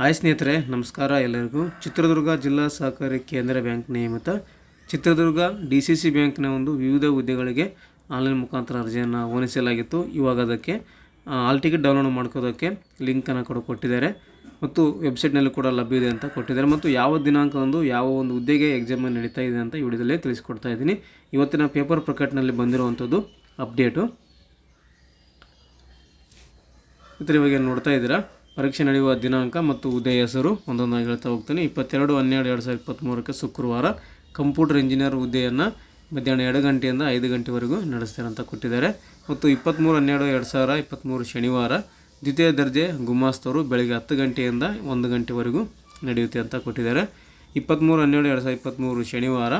Hi ಸ್ನೇಹಿತರೆ, ನಮಸ್ಕಾರ ಎಲ್ಲರಿಗೂ. ಚಿತ್ರದುರ್ಗ ಜಿಲ್ಲಾ ಸಹಕಾರಿ ಕೇಂದ್ರ ಬ್ಯಾಂಕ್ ನಿಯಮಿತ ಚಿತ್ರದುರ್ಗ ಡಿ ಸಿ ಸಿ ಬ್ಯಾಂಕ್ನ ಒಂದು ವಿವಿಧ ಹುದ್ದೆಗಳಿಗೆ ಆನ್ಲೈನ್ ಮುಖಾಂತರ ಅರ್ಜಿಯನ್ನು ಆಹ್ವಾನಿಸಲಾಗಿತ್ತು ಇವಾಗ ಅದಕ್ಕೆ ಆಲ್ ಟಿಕೆಟ್ ಡೌನ್ಲೋಡ್ ಮಾಡ್ಕೋದಕ್ಕೆ ಲಿಂಕನ್ನು ಕೂಡ ಕೊಟ್ಟಿದ್ದಾರೆ. ಮತ್ತು ವೆಬ್ಸೈಟ್ನಲ್ಲಿ ಕೂಡ ಲಭ್ಯ ಇದೆ ಅಂತ ಕೊಟ್ಟಿದ್ದಾರೆ. ಮತ್ತು ಯಾವ ದಿನಾಂಕದಂದು ಯಾವ ಒಂದು ಹುದ್ದೆಗೆ ಎಕ್ಸಾಮ್ ನಡೀತಾ ಇದೆ ಅಂತ ಈ ವಿಡಿಯೋದಲ್ಲಿ ತಿಳಿಸ್ಕೊಡ್ತಾ ಇದ್ದೀನಿ. ಇವತ್ತಿನ ಪೇಪರ್ ಪ್ರಕಟಣೆಯಲ್ಲಿ ಬಂದಿರುವಂಥದ್ದು ಅಪ್ಡೇಟು. ಇವಾಗ ನೋಡ್ತಾ ಇದ್ದೀರಾ? ಪರೀಕ್ಷೆ ನಡೆಯುವ ದಿನಾಂಕ ಮತ್ತು ಉದಯ ಹೆಸರು ಒಂದೊಂದಾಗಿ ಹೇಳ್ತಾ ಹೋಗ್ತೀನಿ. ಇಪ್ಪತ್ತೆರಡು, ಹನ್ನೆರಡು, ಎರಡು ಸಾವಿರದ ಇಪ್ಪತ್ತ್ಮೂರಕ್ಕೆ ಶುಕ್ರವಾರ ಕಂಪ್ಯೂಟರ್ ಇಂಜಿನಿಯರ್ ಹುದ್ದೆಯನ್ನು ಮಧ್ಯಾಹ್ನ ಎರಡು ಗಂಟೆಯಿಂದ ಐದು ಗಂಟೆವರೆಗೂ ನಡೆಸ್ತಾರೆ ಅಂತ ಕೊಟ್ಟಿದ್ದಾರೆ. ಮತ್ತು ಇಪ್ಪತ್ತ್ಮೂರು ಹನ್ನೆರಡು, ಎರಡು ಸಾವಿರ ಇಪ್ಪತ್ತ್ಮೂರು ಶನಿವಾರ ದ್ವಿತೀಯ ದರ್ಜೆ ಗುಮಾಸ್ತವರು ಬೆಳಗ್ಗೆ ಹತ್ತು ಗಂಟೆಯಿಂದ ಒಂದು ಗಂಟೆವರೆಗೂ ನಡೆಯುತ್ತೆ ಅಂತ ಕೊಟ್ಟಿದ್ದಾರೆ. ಇಪ್ಪತ್ತ್ಮೂರು ಹನ್ನೆರಡು, ಎರಡು ಸಾವಿರದ ಇಪ್ಪತ್ತ್ಮೂರು ಶನಿವಾರ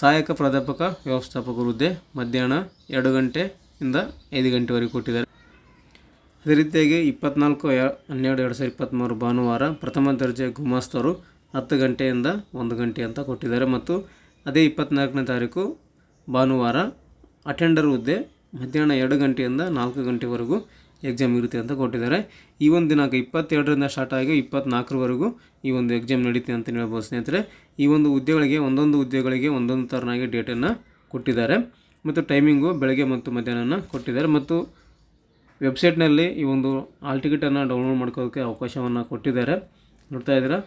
ಸಹಾಯಕ ಪ್ರಾಧ್ಯಾಪಕ ವ್ಯವಸ್ಥಾಪಕ ಹುದ್ದೆ ಮಧ್ಯಾಹ್ನ ಎರಡು ಗಂಟೆಯಿಂದ ಐದು ಗಂಟೆವರೆಗೂ ಕೊಟ್ಟಿದ್ದಾರೆ. ಅದೇ ರೀತಿಯಾಗಿ ಇಪ್ಪತ್ನಾಲ್ಕು ಹನ್ನೆರಡು, ಎರಡು ಸಾವಿರದ ಇಪ್ಪತ್ತ್ಮೂರು ಭಾನುವಾರ ಪ್ರಥಮ ದರ್ಜೆ ಗುಮಾಸ್ತರು ಹತ್ತು ಗಂಟೆಯಿಂದ ಒಂದು ಗಂಟೆ ಅಂತ ಕೊಟ್ಟಿದ್ದಾರೆ. ಮತ್ತು ಅದೇ ಇಪ್ಪತ್ನಾಲ್ಕನೇ ತಾರೀಕು ಭಾನುವಾರ ಅಟೆಂಡರ್ ಹುದ್ದೆ ಮಧ್ಯಾಹ್ನ ಎರಡು ಗಂಟೆಯಿಂದ ನಾಲ್ಕು ಗಂಟೆವರೆಗೂ ಎಕ್ಸಾಮ್ ಇರುತ್ತೆ ಅಂತ ಕೊಟ್ಟಿದ್ದಾರೆ. ಈ ಒಂದು ದಿನಾಂಕ ಇಪ್ಪತ್ತೆರಡರಿಂದ ಸ್ಟಾರ್ಟ್ ಆಗಿ ಇಪ್ಪತ್ನಾಲ್ಕರವರೆಗೂ ಈ ಒಂದು ಎಕ್ಸಾಮ್ ನಡೀತೆ ಅಂತ ಹೇಳ್ಬೋದು ಸ್ನೇಹಿತರೆ. ಈ ಒಂದು ಹುದ್ದೆಗಳಿಗೆ, ಒಂದೊಂದು ಹುದ್ದೆಗಳಿಗೆ ಒಂದೊಂದು ಥರನಾಗಿ ಡೇಟನ್ನು ಕೊಟ್ಟಿದ್ದಾರೆ. ಮತ್ತು ಟೈಮಿಂಗು ಬೆಳಗ್ಗೆ ಮತ್ತು ಮಧ್ಯಾಹ್ನ ಕೊಟ್ಟಿದ್ದಾರೆ. ಮತ್ತು ವೆಬ್ಸೈಟ್ನಲ್ಲಿ ಈ ಒಂದು ಆಲ್ ಟಿಕೆಟನ್ನು ಡೌನ್ಲೋಡ್ ಮಾಡ್ಕೋದಕ್ಕೆ ಅವಕಾಶವನ್ನು ಕೊಟ್ಟಿದ್ದಾರೆ. ನೋಡ್ತಾ ಇದ್ದೀರಾ?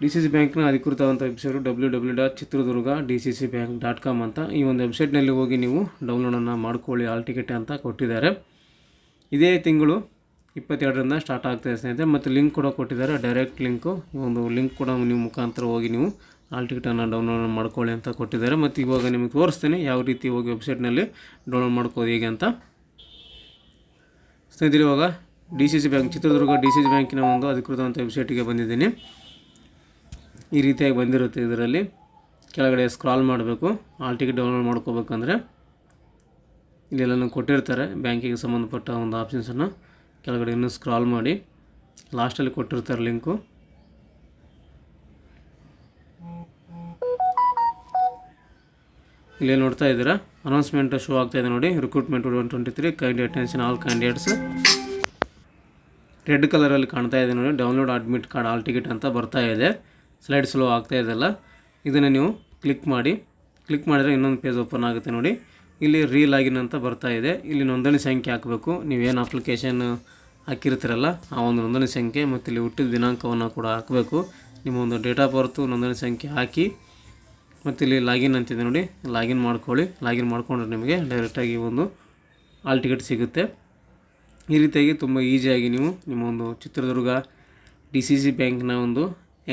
ಡಿ ಸಿ ಸಿ ಬ್ಯಾಂಕ್ನ ಅಧಿಕೃತವಾದಂಥ website W W dot Chitradurga D C C bank dot com ಅಂತ ಈ ಒಂದು ವೆಬ್ಸೈಟ್ನಲ್ಲಿ ಹೋಗಿ ನೀವು ಡೌನ್ಲೋಡನ್ನು ಮಾಡ್ಕೊಳ್ಳಿ ಆಲ್ ಟಿಕೆಟ್ ಅಂತ ಕೊಟ್ಟಿದ್ದಾರೆ. ಇದೇ ತಿಂಗಳು ಇಪ್ಪತ್ತೆರಡರಿಂದ ಸ್ಟಾರ್ಟ್ ಆಗ್ತಾಯಿದೆ ಸ್ನೇಹಿತರೆ, ಮತ್ತು ಲಿಂಕ್ ಕೂಡ ಕೊಟ್ಟಿದ್ದಾರೆ. ಡೈರೆಕ್ಟ್ ಲಿಂಕು, ಈ ಒಂದು ಲಿಂಕ್ ಕೂಡ ನೀವು ಮುಖಾಂತರ ಹೋಗಿ ನೀವು ಆಲ್ ಟಿಕೆಟನ್ನು ಡೌನ್ಲೋಡ್ ಮಾಡ್ಕೊಳ್ಳಿ ಅಂತ ಕೊಟ್ಟಿದ್ದಾರೆ. ಮತ್ತು ಇವಾಗ ನಿಮಗೆ ತೋರಿಸ್ತೇನೆ ಯಾವ ರೀತಿ ಹೋಗಿ ವೆಬ್ಸೈಟ್ನಲ್ಲಿ ಡೌನ್ಲೋಡ್ ಮಾಡ್ಕೋದು ಹೇಗೆ ಅಂತ. ಸ್ನೇಹಿತರೆ, ಇವಾಗ D C C bank, Chitradurga D C C ಬ್ಯಾಂಕಿನ ಒಂದು ಅಧಿಕೃತವಂಥ ವೆಬ್ಸೈಟಿಗೆ ಬಂದಿದ್ದೀನಿ. ಈ ರೀತಿಯಾಗಿ ಬಂದಿರುತ್ತೆ ಇದರಲ್ಲಿ. ಕೆಳಗಡೆ ಸ್ಕ್ರಾಲ್ ಮಾಡಬೇಕು. ಆಲ್ ಟಿಕೆಟ್ ಡೌನ್ಲೋಡ್ ಮಾಡ್ಕೋಬೇಕಂದ್ರೆ ಇಲ್ಲೆಲ್ಲನೂ ಕೊಟ್ಟಿರ್ತಾರೆ. ಬ್ಯಾಂಕಿಗೆ ಸಂಬಂಧಪಟ್ಟ ಒಂದು ಆಪ್ಷನ್ಸನ್ನು ಕೆಳಗಡೆ ಇನ್ನೂ ಸ್ಕ್ರಾಲ್ ಮಾಡಿ. ಲಾಸ್ಟಲ್ಲಿ ಕೊಟ್ಟಿರ್ತಾರೆ ಲಿಂಕು ಇಲ್ಲಿ ನೋಡ್ತಾ ಇದ್ದೀರಾ? ಅನೌನ್ಸ್ಮೆಂಟ್ ಶೋ ಆಗ್ತಾ ಇದೆ ನೋಡಿ. Recruitment one twenty three kind attention all candidates red ಕಲರಲ್ಲಿ ಕಾಣ್ತಾ ಇದೆ ನೋಡಿ. Download admit card hall ticket ಅಂತ ಬರ್ತಾ ಇದೆ. ಸ್ಲೈಡ್ ಸ್ಲೋ ಆಗ್ತಾ ಇದೆಲ್ಲ ಇದನ್ನು ನೀವು ಕ್ಲಿಕ್ ಮಾಡಿ. ಕ್ಲಿಕ್ ಮಾಡಿದರೆ ಇನ್ನೊಂದು ಪೇಜ್ ಓಪನ್ ಆಗುತ್ತೆ ನೋಡಿ. ಇಲ್ಲಿ ರೀ ಲಾಗಿನ್ ಅಂತ ಬರ್ತಾ ಇದೆ. ಇಲ್ಲಿ ನೋಂದಣಿ ಸಂಖ್ಯೆ ಹಾಕಬೇಕು. ನೀವೇನು ಅಪ್ಲಿಕೇಶನ್ ಹಾಕಿರ್ತೀರಲ್ಲ, ಆ ಒಂದು ನೋಂದಣಿ ಸಂಖ್ಯೆ ಮತ್ತು ಇಲ್ಲಿ ಹುಟ್ಟಿದ ದಿನಾಂಕವನ್ನು ಕೂಡ ಹಾಕಬೇಕು. ನಿಮ್ಮ ಒಂದು ಡೇಟ್ ಆಫ್ ಬರ್ತು ನೋಂದಣಿ ಸಂಖ್ಯೆ ಹಾಕಿ. ಮತ್ತು ಇಲ್ಲಿ ಲಾಗಿನ್ ಅಂತಿದೆ ನೋಡಿ. ಲಾಗಿನ್ ಮಾಡ್ಕೊಳ್ಳಿ. ಲಾಗಿನ್ ಮಾಡಿಕೊಂಡ್ರೆ ನಿಮಗೆ ಡೈರೆಕ್ಟಾಗಿ ಒಂದು ಆಲ್ ಟಿಕೆಟ್ ಸಿಗುತ್ತೆ. ಈ ರೀತಿಯಾಗಿ ತುಂಬ ಈಸಿಯಾಗಿ ನೀವು ನಿಮ್ಮ ಒಂದು ಚಿತ್ರದುರ್ಗ ಡಿ ಸಿ ಸಿ ಬ್ಯಾಂಕ್ನ ಒಂದು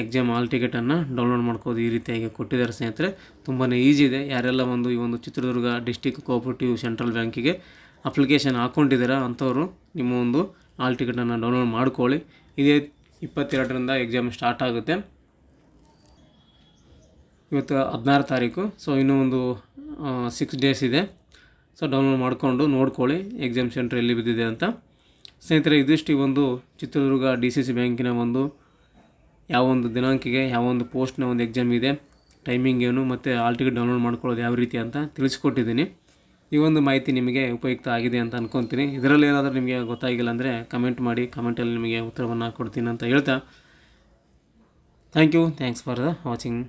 ಎಕ್ಸಾಮ್ ಆಲ್ ಟಿಕೆಟನ್ನು ಡೌನ್ಲೋಡ್ ಮಾಡ್ಕೋದು ಈ ರೀತಿಯಾಗಿ ಕೊಟ್ಟಿದ್ದಾರೆ ಸ್ನೇಹಿತರೆ. ತುಂಬಾ ಈಸಿ ಇದೆ. ಯಾರೆಲ್ಲ ಒಂದು ಈ ಒಂದು ಚಿತ್ರದುರ್ಗ ಡಿಸ್ಟಿಕ್ ಕೋಆಪರೇಟಿವ್ ಸೆಂಟ್ರಲ್ ಬ್ಯಾಂಕಿಗೆ ಅಪ್ಲಿಕೇಶನ್ ಹಾಕ್ಕೊಂಡಿದ್ದೀರಾ ಅಂಥವರು ನಿಮ್ಮ ಒಂದು ಆಲ್ ಟಿಕೆಟನ್ನು ಡೌನ್ಲೋಡ್ ಮಾಡ್ಕೊಳ್ಳಿ. ಇದೇ ಇಪ್ಪತ್ತೆರಡರಿಂದ ಎಕ್ಸಾಮ್ ಸ್ಟಾರ್ಟ್ ಆಗುತ್ತೆ. ಇವತ್ತು ಹದಿನಾರು ತಾರೀಕು. ಸೊ ಇನ್ನೂ ಒಂದು ಸಿಕ್ಸ್ ಡೇಸ್ ಇದೆ. ಸೊ ಡೌನ್ಲೋಡ್ ಮಾಡಿಕೊಂಡು ನೋಡ್ಕೊಳ್ಳಿ ಎಕ್ಸಾಮ್ ಸೆಂಟ್ರ್ ಎಲ್ಲಿ ಬಿದ್ದಿದೆ ಅಂತ. ಸ್ನೇಹಿತರೆ, ಇದಿಷ್ಟು ಒಂದು ಚಿತ್ರದುರ್ಗ ಡಿ ಸಿ ಸಿ ಬ್ಯಾಂಕಿನ ಒಂದು ಯಾವ ಒಂದು ದಿನಾಂಕಿಗೆ, ಯಾವ ಒಂದು ಪೋಸ್ಟ್ನ ಒಂದು ಎಕ್ಸಾಮ್ ಇದೆ ಟೈಮಿಂಗ್ ಏನು, ಮತ್ತು ಆಲ್ ಟಿಕೆಟ್ ಡೌನ್ಲೋಡ್ ಮಾಡ್ಕೊಳ್ಳೋದು ಯಾವ ರೀತಿ ಅಂತ ತಿಳಿಸ್ಕೊಟ್ಟಿದ್ದೀನಿ. ಈ ಒಂದು ಮಾಹಿತಿ ನಿಮಗೆ ಉಪಯುಕ್ತ ಆಗಿದೆ ಅಂತ ಅನ್ಕೊತೀನಿ. ಇದರಲ್ಲಿ ಏನಾದರೂ ನಿಮಗೆ ಗೊತ್ತಾಗಿಲ್ಲ ಅಂದರೆ ಕಮೆಂಟ್ ಮಾಡಿ ಕಮೆಂಟಲ್ಲಿ ನಿಮಗೆ ಉತ್ತರವನ್ನು ಕೊಡ್ತೀನಿ ಅಂತ ಹೇಳ್ತಾ. Thank you thanks for the watching